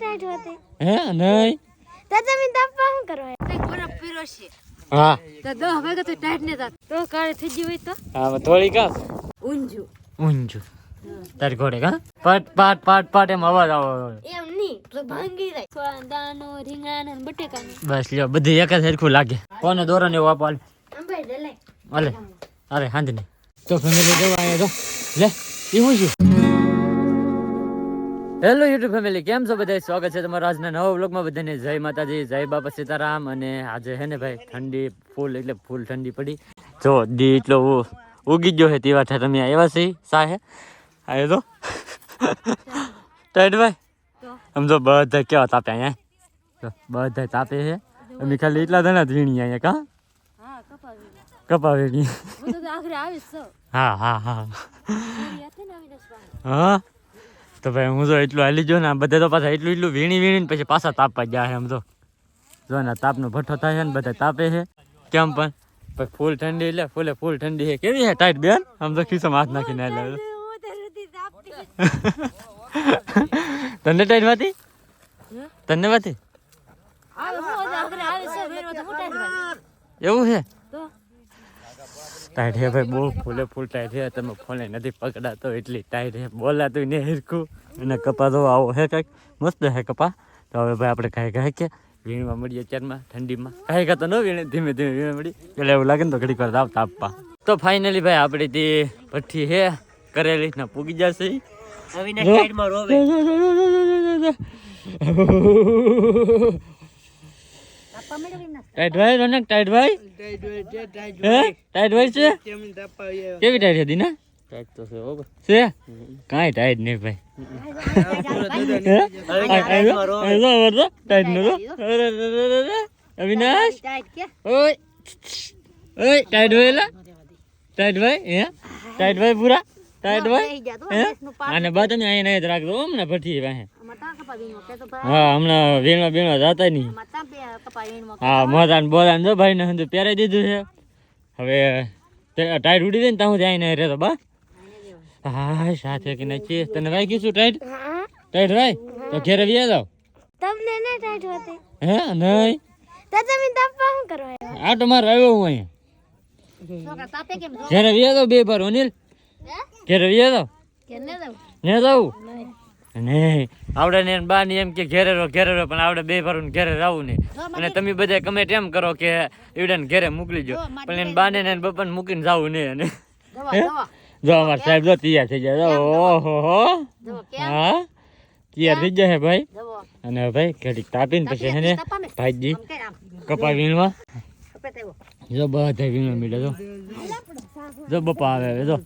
Tight હોતે હે નહીં. તો તમે તાપવા શું કરવા તે બરફ પીરો છે. હા. તો દો હવે તો ટાઈટ ને તો કાળે થઈ ગયું હોય તો? હા થોડી કા? ઊંજું ઊંચું તારી ઘોડે કા? પટ પાટ પાટ પાટ એમ અવાજ આવો એમ નહીં તો ભાંગી જાય. સ્વાદાનો રીંગણાનો ને બટેકાનો. બસ લ્યો બધી એક જ સરખું લાગે. કોને દોરો ને અંબાઈ લે અરે હાંજ ને તો ફેમિલી જવા અહીંયા તો લે એવું છું? હેલો યુટ્યુબ ફેમિલી કેમ છો બધા સ્વાગત છે તમારા આજના નવા વ્લોગમાં બધાને. જય માતાજી જય બાપા સીતારામ. અને આજે હે ને ભાઈ ઠંડી ફૂલ એટલે ફૂલ ઠંડી પડી. જો દી એટલો ઉગી ગયો છે તેવા ઠા તમે આવ્યા છે સાહે આવ્યો તો? ટાઈટ ભાઈ? આમ જો બધા કેવા તાપે અહીંયા. બધા તાપે છે અમે ખાલી એટલા જણા જ અહીંયા કા? કપા વીણી હા હા હા હા? તો ભાઈ હું તો એટલું હાલી જો ને આ બધા તો પાછા એટલું એટલું વીણી વીણીને પછી પાછા તાપવા ગયા છે આમ તો જો ને તાપનો ભઠ્ઠો થાય છે ને બધા તાપે છે. કેમ પણ? પછી ફૂલ ઠંડી એટલે ફૂલે ફૂલ ઠંડી છે. કેવી છે ટાઈટ બેન? આમ તો ખીસામાં હાથ નાખીને તો તને ટાઈટ વાતી? તને વાતી? આવે ભાઈ એવું છે? ટાઈટ હે ભાઈ બહુ ફૂલે ફૂલ ટાઈટ હે તમે ફોને નથી પકડાતો એટલી ટાઈટ હે બોલાતું ને હિરકું અને કપા તો આવો હે કંઈક. મસ્ત હે કપા. તો હવે ભાઈ આપણે કાંઈ કહે કે વીણવા મળીએ અત્યારમાં ઠંડીમાં. કાંઈ કાતો ન વીણે ધીમે ધીમે વીણે મળી એટલે એવું લાગે ને તો ઘડીક વાર આવતા આપવા તો ફાઇનલી ભાઈ આપણી તે ભઠ્ઠી હે કરેલી ના પૂગી જશે રોવે. ટાઈટ ભાઈ રોનક ટાઈટ ભાઈ ટાઈટ ભાઈ છે કેવી ટાઈટ ને? છે કાંઈ ટાઈટ નહીં ભાઈ. અવિનાશ? ટાઈટ કે ઓય. ઓય ટાઈટ ભાઈ ટાઈટ ભાઈ હે? ટાઈટ ભાઈ પૂરા? ટાઈટ ભાઈ થઈ ગયા તો હે? દેશનું પાટ આને ને અહીંયા નહીં રાખજો કે તો ભાઈ હા હમણાં વીણવા બીણવા જતા નહીં. હા મોજાન બોલાન જો ભાઈ ને હંધું પહેરાઈ દીધું છે. હવે ટાઈટ ઉડી દે ને ત્યાં સુધી અહીં રહેતો બા. હા સાથે કે નથી તને ભાઈ કીધું ટાઈટ? ટાઈટ ભાઈ? તો ઘેરે વ્યા જાવ તમને ને ટાઈટ હોતે. હે નહીં. તો તમે તાપવા શું કરવા આ તો મારો આવ્યો હું અહીંયા. ઘેરે વ્યા જાવ બે પર અનિલ. ઘેરે વ્યા જાવ ને ને જાવું નહીં આવડે ને બા ની એમ કે ઘેરે રહો ઘેરે રહો પણ આવડે બે ભરું ઘેરે રહું નહીં. અને તમે બધા કમેન્ટ એમ કરો કે એવડે ને ઘેરે મોકલી જો પણ એને બાને ને બપન મૂકીને જવું નહીં અને જો અમાર સાહેબ જો તૈયાર થઈ જાય જો ઓહો હો. હા? તૈયાર થઈ જાય ભાઈ? અને ભાઈ ઘડીક તાપીને પછી હે ને ભાઈજી કપા વીણવા. જો બધા વીણવા મીડે જો. જો બપા આવે હવે જો.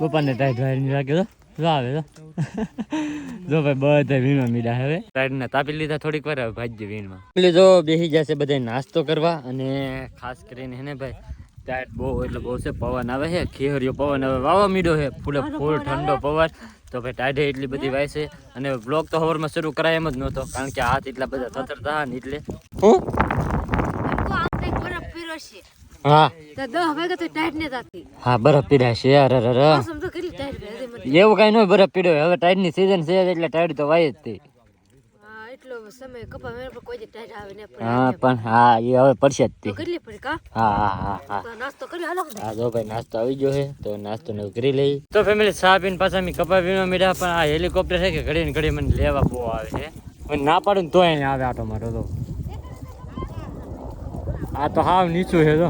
બપાને ટાઈટ વાયર રાખે જો આવે જો. જો ભાઈ બધા વીણવા મીડા હવે. ટાઈટ ને તાપી લીધા થોડીક વાર હવે વીણમાં એટલે જો બેસી જશે બધા નાસ્તો કરવા અને ખાસ કરીને હે ને ભાઈ ટાઈટ બહુ એટલે બહુ છે પવન આવે છે ખેહરિયો પવન હવે વાવા મીડો છે ફૂલે ફૂલ ઠંડો પવન. તો ભાઈ ટાઢે એટલી બધી વાય છે. અને બ્લોગ તો હવરમાં શરૂ કરાય એમ જ નહોતો કારણ કે હાથ એટલા બધા થતરતા ને એટલે. હું? હા. તો દો હવે તો ટાઈટ ને થાતી હા બરફ પીરાશે છે અરે એવું કઈ ન બરફ પીડ્યો. હવે ટાઈડની સીઝન છે જ એટલે ટાઈડ તો વાય જ તે હા એટલો સમય કપા મેળ પર કોઈ દી ટાઈટ આવે ને પડે હા પણ હા એ હવે પડશે જ તે તો. કેટલી પડી કા? હા હા હા હા. તો નાસ્તો કરી હાલો. હા જો ભાઈ નાસ્તો આવી ગયો છે તો નાસ્તો ને એવું કરી લઈ. તો ફેમિલી ચા પીને પાછા અમે કપા વીણવા મીડા પણ આ હેલિકોપ્ટર છે કે ઘડી ને ઘડી મને લેવા બહુ આવે છે. મને ના પાડું ને તોય અહીંયા આવે આટો મારો તો આ તો હાવ નીચું છે તો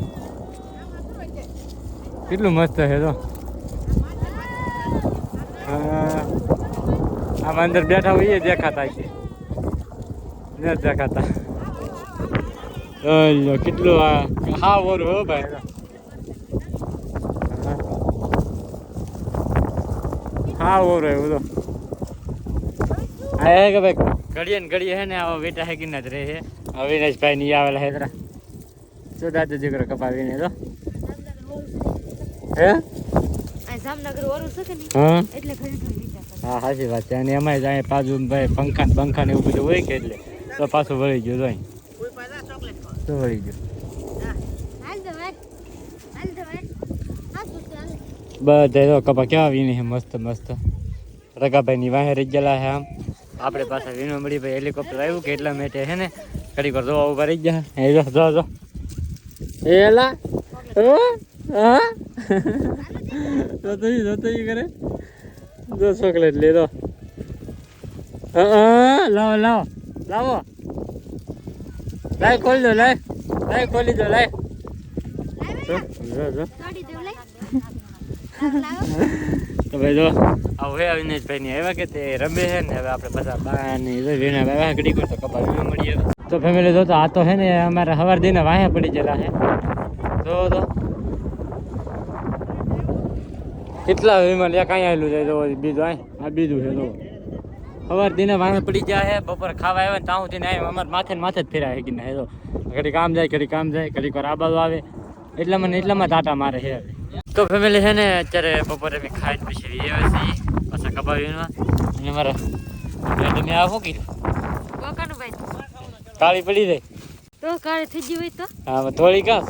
કેટલું મસ્ત છે તો હા. આમ અંદર બેઠા હોઈએ દેખાતા છે. ન દેખાતા. અલ્યો કેટલું આ હા ઓરું હો ભાઈ. હા. ઓરું એવું તો હે કે ભાઈ? ઘડીએ ને ઘડીએ હે ને આવો બેટા હે જ રહે અવિનાશભાઈ ની આવેલા હે તરા શું દાદા દીકરો કપાવીને તો હે? જામનગર ઓરું છે કે નહીં? હા એટલે કરે. સાચી વાત છે. અને એમાંય જાય પાછું ભાઈ પંખા પંખા ને એવું બધું હોય કે એટલે તો પાછું વળી ગયું જોઈ તો વળી ગયું. તો તો તું બધા જો કપા કેવા વીને છે મસ્ત મસ્ત. રગાભાઈની વાહે રહી ગયેલા છે આમ. આપણે પાસે વિનો મળી ભાઈ હેલિકોપ્ટર આવ્યું કે એટલા માટે હે ને. ઘડીક વાર જોવા ઊભા રહી ગયા. જો જો જો. એલા હા જોતો ઈ જોતો કરે. જો ચોકલેટ લે દો લાવો લાવો લાવો. લાય, ખોલી દો, લાય. લાય, ખોલી દો, લાય. જો તો ભાઈ જો, આ હવે આવીને ભાઈ ની આવ્યા કે તે રમે છે ને, હવે આપણે બધા બા ને વીણા આવ્યા ઘડી કોઈ તો કપા વીણો મળી આવે તો ફેમિલી જો તો આ તો હે ને, અમારે હવાર દિને વાહે પડી ગયેલા છે જો તો કેટલા વિમાન એક અહીંયા આવેલું છે જો બીજું આય આ બીજું છે જો હવાર દિને વાહે પડી જાય છે બપોર ખાવા આવ્યા ને તાઉં દિને આવ્યા અમારે માથે ને માથે જ ફેરાય કે ના જો. ઘડી કામ જાય ઘડી કામ જાય ઘડી વાર આ બાજુ આવે. એટલા મને એટલામાં ટાટા મારે છે. તો ફેમિલી છે ને અત્યારે બપોરે મેં ખાઈ પછી રહી આવે છે પાછા વીણવા અને મારા તમે આ શું કીધું કાળી પડી જાય. તો કાળી થઈ ગઈ હોય તો? હા થોડી કા?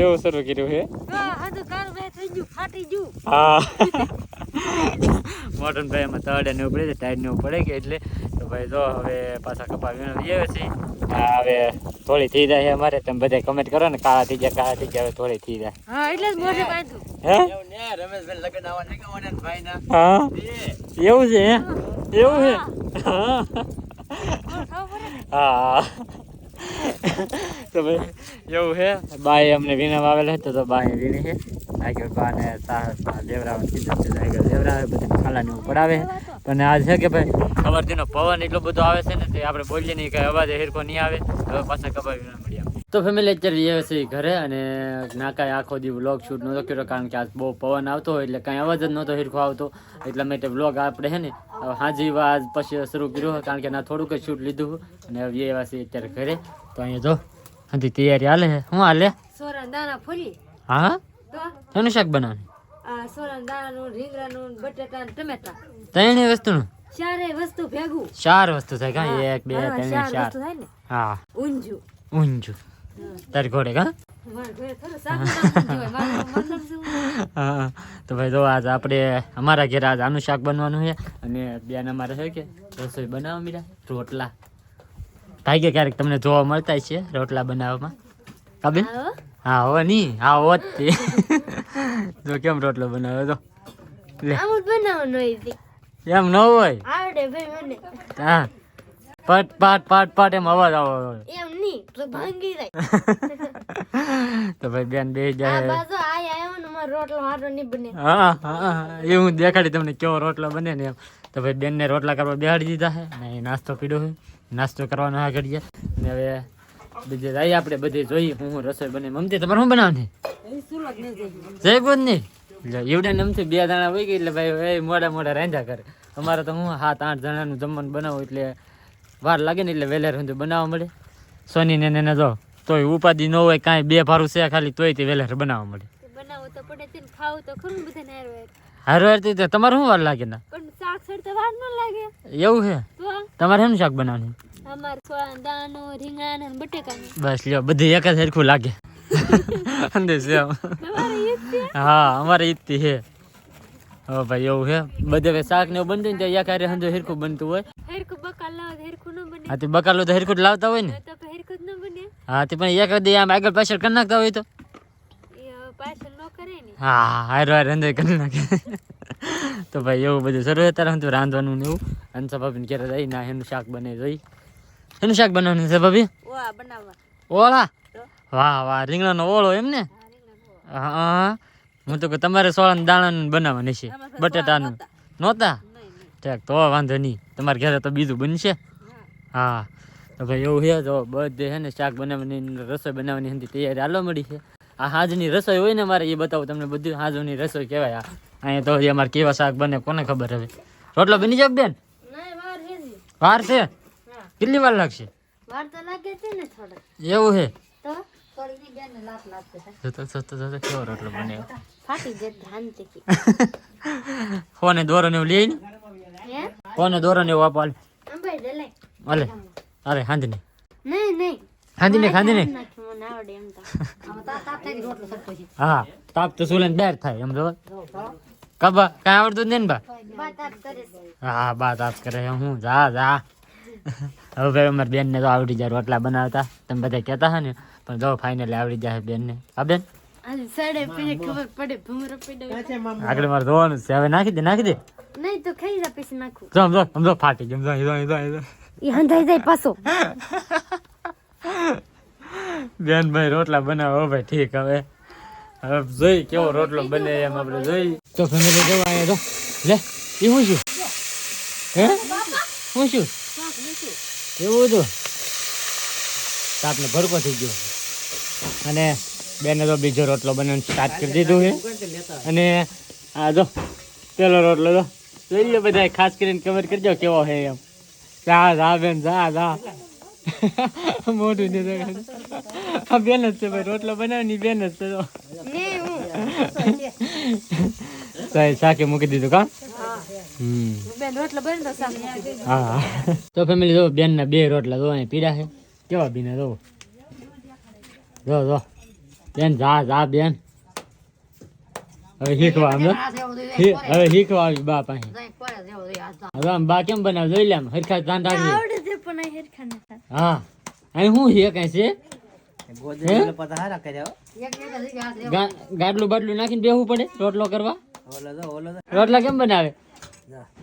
એવું શરૂ કર્યું એમાં તળે ને એવું છે ટાઈટ ને એવું પડે કે એટલે તો હવે પાછા કપા વીણો લઈ છે હવે થોડી થઈ જાય અમારે તમે બધા કમેન્ટ કરો ને કાળા થઈ જાય કાળા થઈ જાય હવે થોડી થઈ જાય એટલે રમેશભાઈ લગન એવું છે એવું હા. ખબર હા. તો ભાઈ એવું છે? બાઈ અમને વિનમ આવેલા હતો તો બાએ વીણી હે આગળ બાને દેવરાવન કીધું છે આગળ દેવરાવે બધા ખાલાને એવું પડાવે પણ આ છે કે ભાઈ ખબર તેનો પવન એટલો બધો આવે છે ને તે આપણે બોલીએ નહીં કઈ અવાજ હિરકો નહીં આવે. હવે પાછા આવે તો ફેમિલી અત્યારે એ છીએ ઘરે અને ના કાંઈ આખો દી વ્લોગ શૂટ નહોતો કર્યો કારણ કે આજ બહુ પવન આવતો હોય એટલે કાંઈ અવાજ જ નહોતો હિરખો આવતો. એટલા માટે વ્લોગ આપણે હે ને હાજી આજ પછી શરૂ કર્યો કારણ કે ના થોડુંક જ શૂટ લીધું અને હવે એ વાસી અત્યારે ઘરે. તો અહીંયા જો હજી તૈયારી હાલે છે. શું હાલે? હા? એનું શાક બનાવવાનું? ત્રણેય વસ્તુનું? ચારે વસ્તુ થાય કાંઈ? એક બે ત્રણ ચાર હા. ઊંજું ઊંચું તારી ઘોડે કા? હા તો ભાઈ જો આજ આપણે અમારા ઘરે આજ આનું શાક બનવાનું છે અને બેન અમારે છે કે રસોઈ બનાવવા મીરા રોટલા. કે ક્યારેક તમને જોવા મળતા જ છે રોટલા બનાવવામાં. કાબેન હા હો. નહીં હા હોત તે. જો કેમ રોટલો બનાવે તો જ. એમ ન હોય. આવડે ભાઈ મને. હા. પટ પાટ પાટ પાટ એમ અવાજ આવો એમ નહીં તો ભાંગી જાય. તો ભાઈ બેન બે આ જાય બાજુ આય આયો ને મારો રોટલો હારો નહીં બને. હા હા એ હું દેખાડી તમને કેવો રોટલો બને ને એમ. તો ભાઈ બેનને રોટલા કરવા બેહાડી દીધા છે અને અહીં નાસ્તો પીડો છે નાસ્તો કરવાનો આ ઘડીએ. ને હવે બીજે જાય આપણે બધે જોઈએ હું હું રસોઈ બને. મમતી તમારે શું બનાવવાની સુરત નહીં જઈ જય બોધ નહીં એવડે નમથી બે જણા હોય ગઈ એટલે ભાઈ એ મોડા મોડા રાંધ્યા કરે. અમારે તો હું સાત આઠ જણાનું જમવાનું બનાવું એટલે વાર લાગે ને એટલે વહેલા સુધી બનાવવા મળે. સોની ને એને જો તોય ઉપાધિ ન હોય કાંઈ બે ભારું છે ખાલી તોય તે વહેલા બનાવવા મળે. હારું. હારું તો તમારે શું વાર લાગે ને? એવું છે? તમારે શું શાક બનાવવાનું? બસ લ્યો બધી એક જ સરખું લાગે. અંદર હા અમારે ઈ જ છે. હવે ભાઈ એવું છે? બધે શાક ને એવું બનતું ને ત્યાં હારે હંધો હિરખું બનતું હોય? હેરખું બકાલ લાવે ન બને. હા તે બકાલું તો હિરખું જ લાવતા હોય ને? તો પછી જ ન બને. હા તે પણ એક દી આમ આગળ પાછળ કરી નાખતા હોય તો? પાછળ ન કરે ને. હા હાર હાર અંદર કરી નાખે. તો ભાઈ એવું બધું શરૂ અત્યારે હું તો રાંધવાનું ને એવું. હંસા ભાભીને ક્યારે જઈ ના એનું શાક બને જોઈ એનું શાક બનાવવાનું છે ભાભી ઓળા વાહ વાહ રીંગણાનો ઓળો એમ ને? હા. હું તો કે તમારે સોળા દાણા બનાવવાની છે. બટેટાનું. નહોતા. ઠેક તો વાંધો નહીં. તમારે ઘરે તો બીજું બનશે? હા. તો ભાઈ એવું છે તો બધે છે ને શાક બનાવવાની રસોઈ બનાવવાની હતી તૈયારી હાલો મળી છે. આ હાજની રસોઈ હોય ને મારે એ બતાવું તમને બધું. હાજની રસોઈ કહેવાય આ. અહીંયા તો એ અમારે કેવા શાક બને કોને ખબર હવે? રોટલો બની જાય બેન? વાર છે કેટલી વાર લાગશે? એવું છે? ને ફોને દોરો ને એવું લઈ ને. હે? ફોને દોરો ને એવું આપો હાલ. હાલે. અરે હાંધી ને. નહીં નહીં. હાંધી ને ખાંધી ને. હા તાપ તો સુલે બેર થાય એમ જો કબા કાંઈ આવડતું જ નહીં ને બા? હા બા તાપ કરે હું જા જા. હવે અમારી બેન બેનને તો આવડી જાય રોટલા બનાવતા. તમે બધા કહેતા હા ને પણ જો ફાઇનલી આવડી જાય બેનને. હા બેન? આજે સડે પછી ખબર પડે ભૂમરો પડે આગળ મારે ધોવાનું છે. હવે નાખી દે નાખી દે. નહીં તો ખાઈ જા પછી નાખું. જો જો સમજો ફાટી ગયો. જો જો જો જો એ હંધાઈ જાય પાછો. બેન ભાઈ રોટલા બનાવો. ભાઈ ઠીક હવે. હવે જોઈ કેવો રોટલો બને એમ આપણે જોઈ. તો ફેમિલી જવા અહીંયા તો લે એ હું છું? હે? હું છું? એવું હતું તાપને ભરકો થઈ ગયો. અને બેને તો બીજો રોટલો બનાવવાનું સ્ટાર્ટ કરી દીધું છે. અને આ જો, પેલો રોટલો તો જોઈએ બધા ખાસ કરીને કવર કરજો કેવો છે એમ. જા જા બેન, જા જા. મોટું ને આ બેન જ છે ભાઈ, રોટલો બનાવવાની બેન જ છે સાહેબ, શાકે મૂકી દીધું કા? હા. તો ફેમિલી જો બેન ના બે રોટલા જો પીડા છે. કેવા બીના જો? જો જો. બેન જા જા બેન. હવે શીખવા હવે શીખવા આવી બા પાસે હવે આમ બા કેમ બનાવ? જોઈ લે આમ હરખા ધ્યાન રાખજે હા. અહીં શું છે? કઈ છે? ગાડલું બાટલું નાખીને બેહવું પડે રોટલો કરવા? રોટલા કેમ બનાવે?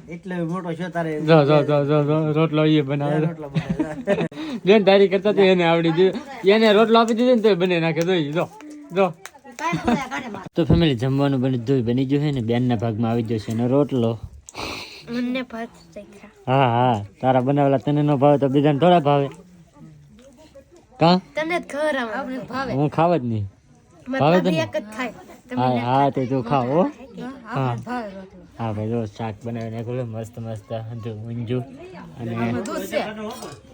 એટલે મોટો છો તારે. જો જો જો જો જો રોટલો એ બનાવે. રોટલો બનાવે તારી કરતા તો એને આવડી દીધું એને રોટલો આપી દીધો ને તો બને નાખે જોઈ જો જો. તો ફેમિલી જમવાનું બની જોઈ બની ગયું છે ને? બેનના ભાગમાં આવી ગયો છે એનો રોટલો. મને ભાત હા હા તારા બનાવેલા તને નો ભાવે તો બીજાને થોડા ભાવે. કા? તને ખબર આપણે ભાવે. હું ખાવ જ નહીં. ભાવે તને? એક જ ખાય. હા હા તે તું ખાવ હો. હા ભાઈ જો શાક બનાવી નાખ્યું છે મસ્ત મસ્ત ઊંજુ અને દૂધ છે?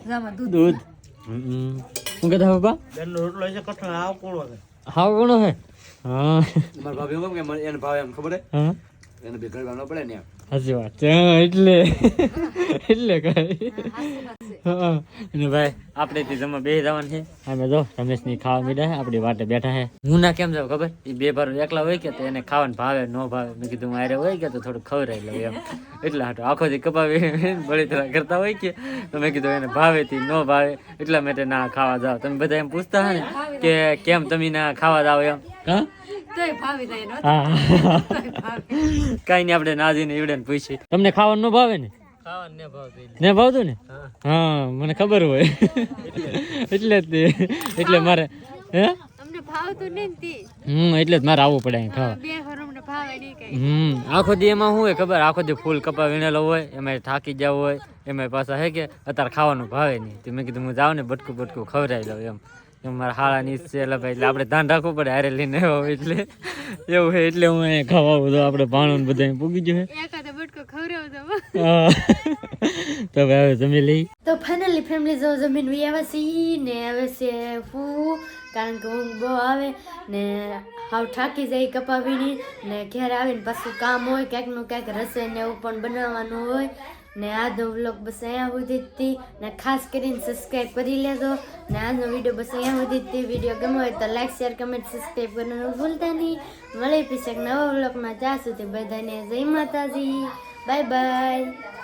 જામાં દૂધ. દૂધ. હમ. શું કહેતા પપ્પા? રોટલો છે કઠણ આવ કોણો છે. હાવ કોનો હે હા. મારા ભાભી એમ કે મને એને ભાવે એમ ખબર હે. એને ઘર પડે ને એમ. સાચી વાત એટલે. એટલે કઈ. હા ભાઈ આપણે તે જમવા બે જવાનું છે. અમે જો રમેશની ખાવા મીડા આપણી વાટે બેઠા છે. હું ના કેમ જાવ ખબર? એ બે ભાર એકલા હોય કે તો એને ખાવાનું ભાવે ન ભાવે? મેં કીધું મારે હોય કે તો થોડું ખવડાવી લઉં એમ. એટલે હાટો આખો દી કપાવી કરતા હોય કે તો મેં કીધું એને ભાવે થી ન ભાવે. એટલા માટે ના ખાવા જાવ. તમે બધા એમ પૂછતા હા ને કે કેમ તમે ના ખાવા જાવ એમ? હા? નો કઈ નહીં આપણે નાજીને ઈવડે ને પૂછીએ. તમને ખાવાનું ન ભાવે ને? ને ભાવતું ને? હા. મને ખબર હોય. એટલે જ તે. એટલે મારે હે? હમ એટલે જ મારે આવવું પડે અહીં ખાવા. બે ઘર અમને ભાવે નહીં કઈ. હમ આખો દી એમાં શું હોય ખબર? આખો દી ફૂલ કપા વીણેલો હોય એમાં થાકી જવું હોય એમાં પાછા હે કે અત્યારે ખાવાનું ભાવે નહીં. તો મેં કીધું હું જાઉં ને બટકું બટકું ખવડાવી લઉં એમ. મારા છે એટલે ભાઈ એટલે આપણે ધ્યાન રાખવું પડે હારે લઈને આવ્યો હોય એટલે. એવું છે એટલે હું અહીંયા ખાવા બધું આપણે ભાણું ને બધા પૂગી ગયું તો. હા. તો હવે હવે જમી લઈ. તો ફાઇનલી ફેમિલી જો જમીન વી આવે છે ને આવે છે ફૂ કારણ કે ઊંઘ બહુ આવે ને હાવ થાકી જાય કપાવીની ને ઘેર આવીને પાછું કામ હોય ક્યાંકનું ક્યાંક રસોઈ ને એવું પણ બનાવવાનું હોય. ને આજનો વ્લોગ બસ અહીંયા સુધી હતી. ને ખાસ કરીને સબસ્ક્રાઈબ કરી લેજો. ને આજનો વીડિયો બસ અહીંયા સુધી જ હતી. વીડિયો ગમ્યો હોય તો લાઈક શેર કમેન્ટ સબસ્ક્રાઈબ કરવાનું ભૂલતા નહીં. મળે પછી એક નવા વ્લોગમાં ત્યાં સુધી બધાને જય માતાજી. Bye bye